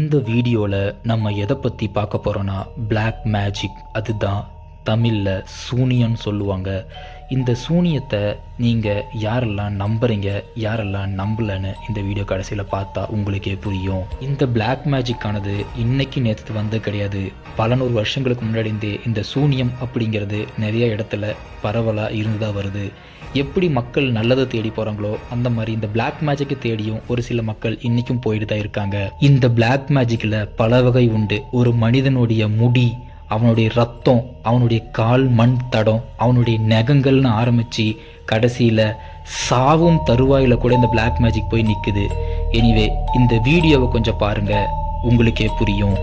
இந்த வீடியோவில் நம்ம எதை பற்றி பார்க்க போகிறோன்னா பிளாக் மேஜிக் அதுதான் தமிழில் சூனியன்னு சொல்லுவாங்க. இந்த சூனியத்தை நீங்கள் யாரெல்லாம் நம்புறீங்க யாரெல்லாம் நம்பலன்னு இந்த வீடியோ கடைசியில் பார்த்தா உங்களுக்கே புரியும். இந்த Black மேஜிக்கானது இன்னைக்கு நேற்று வந்தது கிடையாது. பல நூறு வருஷங்களுக்கு முன்னாடி இருந்தே இந்த சூனியம் அப்படிங்கிறது நிறைய இடத்துல பரவலாக இருந்து தான் வருது. எப்படி மக்கள் நல்லதை தேடி போகிறாங்களோ அந்த மாதிரி இந்த பிளாக் மேஜிக்கை தேடியும் ஒரு சில மக்கள் இன்னைக்கும் போயிட்டு தான் இருக்காங்க. இந்த பிளாக் மேஜிக்கில் பல வகை உண்டு. ஒரு மனிதனுடைய முடி அவனுடைய ரத்தம் அவனுடைய கால் மண் தடம் அவனுடைய நகங்கள்னு ஆரம்பித்து கடைசியில் சாவும் தருவாயில் கூட இந்த பிளாக் மேஜிக் போய் நிற்குது எனிவே இந்த வீடியோவை கொஞ்சம் பாருங்கள் உங்களுக்கே புரியும்.